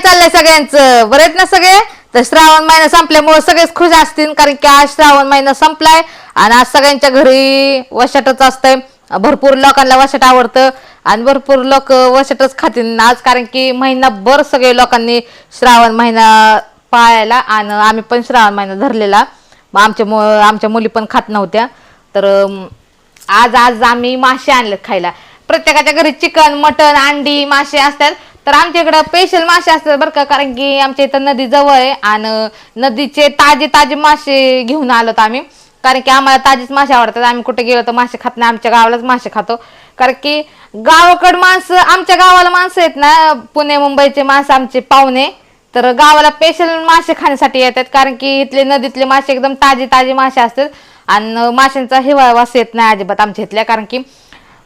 चाललंय सगळ्यांचं. बरे आहेत ना सगळे? तर श्रावण महिना संपल्यामुळे सगळेच खुश असतील कारण की आज श्रावण महिना संपलाय आणि आज सगळ्यांच्या घरी वशाटच असतंय. भरपूर लोकांना वशाट आवडतं आणि भरपूर लोक वशाटच खातील आज कारण की महिनाभर सगळे लोकांनी श्रावण महिना पाळायला आणि आम्ही पण श्रावण महिना धरलेला. मग आमच्या मु आमच्या मुली पण खात नव्हत्या. तर आज आज आम्ही मासे आणलेत खायला. प्रत्येकाच्या घरी चिकन मटन अंडी मासे असतात. तर आमच्या इकडं स्पेशल मासे असतात बरं का कारण की आमच्या इथं नदी जवळ आहे आणि नदीचे ताजे ताजे मासे घेऊन आलोत आम्ही. कारण की आम्हाला ताजेच मासे आवडतात. आम्ही कुठे गेलो तर मासे खात नाही आमच्या गावालाच मासे खातो. कारण की गावाकड माणसं आमच्या गावाला माणसं आहेत ना पुणे मुंबईचे माणसं आमचे पाहुणे. तर गावाला स्पेशल मासे खाण्यासाठी येतात कारण की इथले नदीतले मासे एकदम ताजे ताजे मासे असतात. आणि माशांचा हिवाळा वास येत नाही अजिबात आमच्या इथल्या कारण की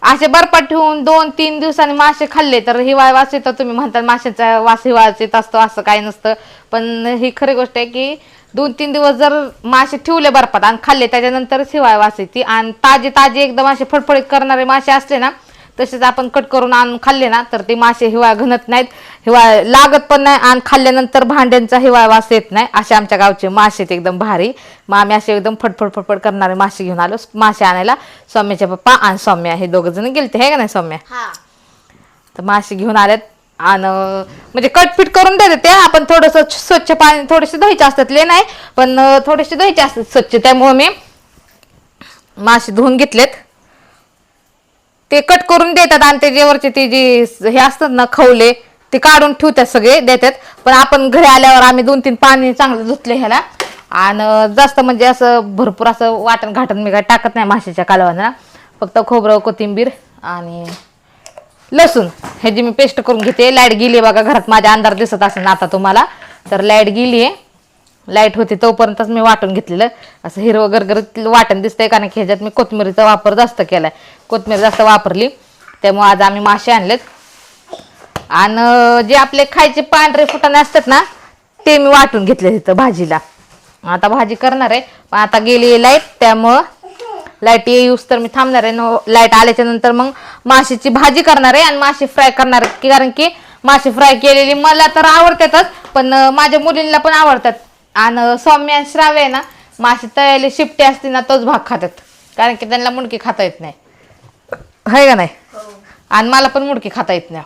असे बर्फात ठेवून दोन तीन दिवसांनी मासे खाल्ले तर हिवाळा वास येतो. तुम्ही म्हणतात माशांचा वास हिवाळाच येत असतो असं काही नसतं. पण ही खरी गोष्ट आहे की दोन तीन दिवस जर मासे ठेवले बर्फात आणि खाल्ले त्याच्यानंतरच हिवाळा वास येते. आणि ताजे ताजे एकदम असे फडफडीत करणारे मासे असले ना तसेच आपण कट करून आणून खाल्ले ना तर ते मासे हिवाळा घनत नाहीत. हिवाळा लागत पण नाही आणि खाल्ल्यानंतर भांड्यांचा हिवाळा वास येत नाही. असे आमच्या गावचे मासे आहेत एकदम भारी. मग आम्ही असे एकदम फटफड फटफड करणारे मासे घेऊन आलो मासे आणायला. सौम्याचे पप्पा आणि सौम्या हे दोघं जण गेलते हे का नाही सौम्या? हा. तर मासे घेऊन आलेत आणि म्हणजे कटपीट करून देते ते आपण थोडंसं स्वच्छ पाणी थोडेसे धुवायचे असतात ले नाही पण थोडेसे धुवायचे असतात स्वच्छ. त्यामुळे मी मासे धुवून घेतलेत. ते कट करून देतात आणि त्याच्यावरचे ते जे हे असतात ना खवले ते काढून ठेवतात सगळे देतात. पण आपण घरी आल्यावर आम्ही दोन तीन पाणी चांगलं धुतले ह्याला. आणि जास्त म्हणजे असं भरपूर असं वाटण घाटण मी काय टाकत नाही माशाच्या कालवांना फक्त खोबरं कोथिंबीर आणि लसूण. ह्याची मी पेस्ट करून घेते लाइट गेली बघा घरात माझ्या अंधार दिसत असेल ना आता तुम्हाला. तर लाइट गेली आहे लाइट होती तोपर्यंतच मी वाटून घेतलेलं. असं हिरवं गरगरीत वाटण दिसतंय कारण की ह्याच्यात मी कोथमिरीचा वापर जास्त केलाय. कोथमिरी जास्त वापरली. त्यामुळे आज आम्ही मासे आणलेत. आणि जे आपले खायचे पांढरे फुटाणे असतात ना ते मी वाटून घेतले तिथं भाजीला. आता भाजी करणार आहे पण आता गेली लाइट त्यामुळं लाइट येऊस तर मी थांबणार आहे. न लाइट आल्याच्यानंतर मग माशीची भाजी करणार आहे आणि मासे फ्राय करणार आहे. की- कारण की मासे फ्राय केलेली मला तर आवडतातच पण माझ्या मुलींना पण आवडतात. आणि सौम्य आणि श्राव्य आहे ना मासे तळलेले शिपटे असते ना तोच भाग खातात. कारण की त्यांना मुडकी खाता येत नाही. आहे का नाही? आणि मला पण मुडकी खाता येत नाही.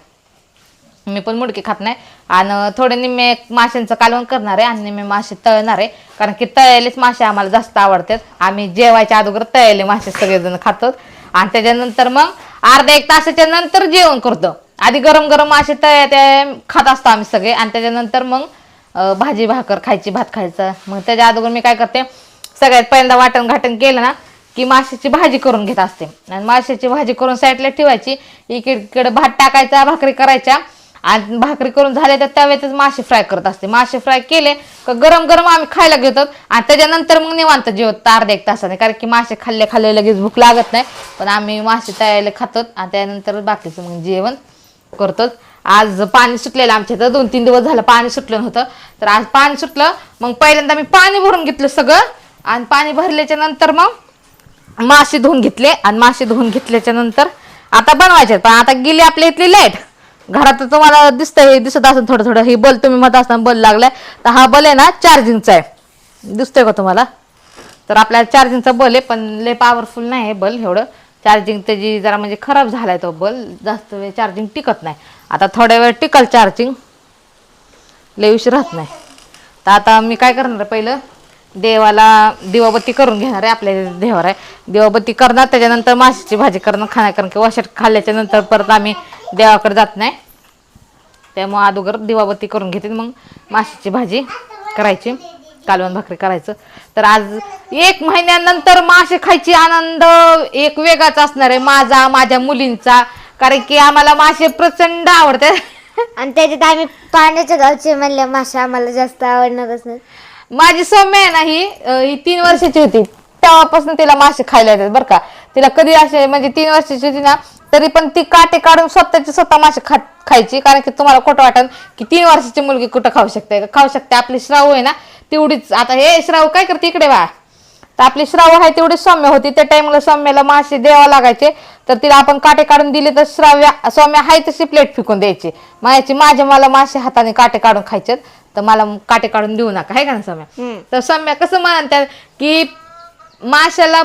मी पण मुडकी खात नाही. आणि थोडे निम्मे माशांचं कालवण करणार आहे आणि निम्मे मासे तळणार आहे. कारण की तळलेलेच मासे आम्हाला जास्त आवडतात. आम्ही जेवायच्या अगोदर तळलेले मासे सगळेजण खातो. आणि त्याच्यानंतर मग अर्ध्या एक तासाच्या नंतर जेवण करतो. आधी गरम गरम मासे तळ ते खात असतो आम्ही सगळे. आणि त्याच्यानंतर मग भाजी भाकर खायची भात खायचा. मग त्याच्या अगोदर मी काय करते सगळ्यात पहिल्यांदा वाटण घाटण केलं ना की माशाची भाजी करून घेत असते. आणि माशाची भाजी करून साईडला ठेवायची इकडे भात टाकायचा भाकरी करायच्या. आणि भाकरी करून झाल्या तर त्यावेळेतच मासे फ्राय करत असते. मासे फ्राय केले का गरम गरम आम्ही खायला घेतो. आणि त्याच्यानंतर मग निवांत जेवत अर्ध्या एक तासाने. कारण की मासे खाल्ले खाल्ले लगेच भूक लागत नाही. पण आम्ही मासे तळायला खातो आणि त्यानंतर बाकीचं मग जेवण करतो. आज पाणी सुटलेलं आमच्या इथं. दोन तीन दिवस झालं पाणी सुटलं नव्हतं. तर आज पाणी सुटलं. मग पहिल्यांदा मी पाणी भरून घेतलं सगळं. आणि पाणी भरल्याच्या नंतर मग मासे धुवून घेतले. आणि मासे धुवून घेतल्याच्या नंतर आता बनवायचे पण आता गेली आपल्या इथली लाइट. घरात तुम्हाला दिसतं हे दिसत असेल थोडं थोडं. हे बल तुम्ही म्हणत असताना बल लागलाय. तर हा बल आहे ना चार्जिंगचा आहे. दिसतोय का तुम्हाला? तर आपल्याला चार्जिंगचा बल आहे पण लय पॉवरफुल नाही आहे बल एवढं. चार्जिंग त्याची जरा म्हणजे खराब झालाय तो बल्ब. जास्त वेळ चार्जिंग टिकत नाही. आता थोड्या वेळ टिकल चार्जिंग. लय उशीर राहत नाही. तर आता मी काय करणार आहे पहिलं? देवाला दिवाबत्ती करून घेणार आहे आपल्या देवावर. आहे दिवाबत्ती करणार त्याच्यानंतर माशाची भाजी करणं खाणार कारण की वाशात खाल्ल्याच्या नंतर परत आम्ही देवाकडे जात नाही. त्यामुळं अगोदर दिवाबत्ती करून घेते मग माशाची भाजी करायची. कालवण भाकरी करायचं. तर आज एक महिन्यानंतर मासे खायची आनंद एक वेगळाच असणार आहे माझा माझ्या मुलींचा. कारण की आम्हाला मासे प्रचंड आवडतात. आणि त्याच्यात आम्ही पाण्याच्या गावचे म्हणले मासे आम्हाला जास्त आवडणारच नाही. माझी सौम्य आहे ना ही अं, ही तीन वर्षाची होती. तेव्हापासून तिला मासे खायला येतात बरं का. तिला कधी असे म्हणजे तीन वर्षाची होती ना तरी पण ती काटे काढून स्वतःचे स्वतः मासे खात खायची. कारण की तुम्हाला खोटं वाटन की तीन वर्षाची मुलगी कुठं खाऊ शकते? खाऊ शकते. आपली श्राऊ आहे ना तेवढीच. आता हे श्राऊ काय करते? इकडे वा तर आपली श्राव आहे तेवढी सौम्य होती. त्या टाइमला सौम्याला मासे द्यावा लागायचे. तर तिला आपण काटे काढून दिले तर श्राव्या सौम्या आहे तशी प्लेट फेकून द्यायची. मायाची माझ्या मला मासे हाताने काटे काढून खायचे तर मला काटे काढून देऊ नका. आहे का ना सौम्या? तर सौम्या कसं म्हणतात की माशाला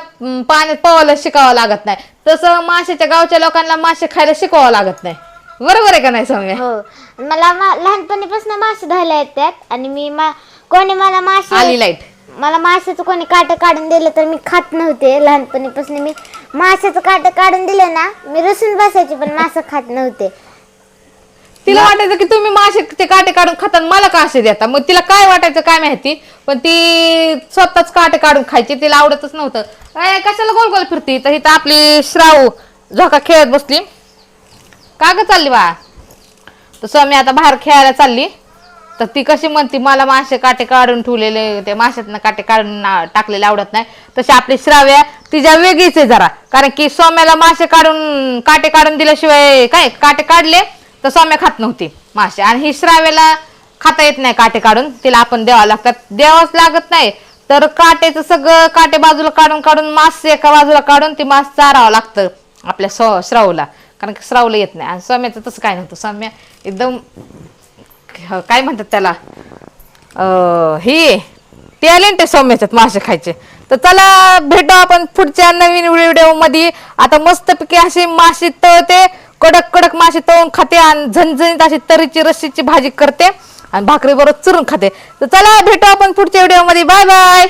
पाण्यात पोहायला शिकावं लागत नाही. तसं माशाच्या गावच्या लोकांना मासे खायला शिकवावं लागत नाही. बरोबर आहे का नाही सौम्या? हो. मला मा- लहानपणीपासून मासे धुवायला येतात. आणि मी मा कोणी मला आली मासे लाइट मला माशाचं कोणी काट काढून दिलं तर मी खात नव्हते लहानपणीपासून. मी माशाचं काट काढून दिलं ना मी रसून बसायचे पण मासे खात नव्हते. तिला वाटायचं की तुम्ही मासे ते काटे काढून खाता आणि मला का असे देता. मग तिला काय वाटायचं काय माहिती? पण ती स्वतःच काटे काढून खायची तिला आवडतच नव्हतं. काय कशाला गोल गोल फिरती? तर इथं आपली श्राऊ झोका खेळत बसली. का ग चालली बा? तसं मी आता बाहेर खेळायला चालली. तर ती कशी म्हणती मला मासे काटे काढून ठेवलेले ते माशातनं काटे काढून ना- टाकलेले आवडत नाही. तशी आपली श्राव्या तिच्या वेगळीच आहे जरा. कारण की सौम्याला मासे काढून काटे काढून दिल्याशिवाय काय काटे काढले तर सौम्या खात नव्हती मासे. आणि ही श्राव्याला खाता येत नाही काटे काढून. तिला आपण द्यावं लागतात. द्यावंच लागत नाही. तर काटेचं सगळं काटे बाजूला काढून काढून मास एका बाजूला काढून ती मास चारावं लागतं आपल्या सो श्रावला कारण की श्रावला येत नाही. आणि सौम्याचं तसं काय नव्हतं. सौम्या एकदम ह- काय म्हणतात त्याला? अं, हे टॅलेंट आहे सौम्याच्यात मासे खायचे. तर चला भेटू आपण पुढच्या नवीन व्हिडिओमध्ये आता मस्तपैकी अशी मासे तळते कडक कडक मासे तळून खाते आणि झणझणीत अशी तरीची रस्सीची भाजी करते आणि भाकरी बरोबर चुरून खाते. तर चला भेटू आपण पुढच्या व्हिडिओमध्ये बाय बाय!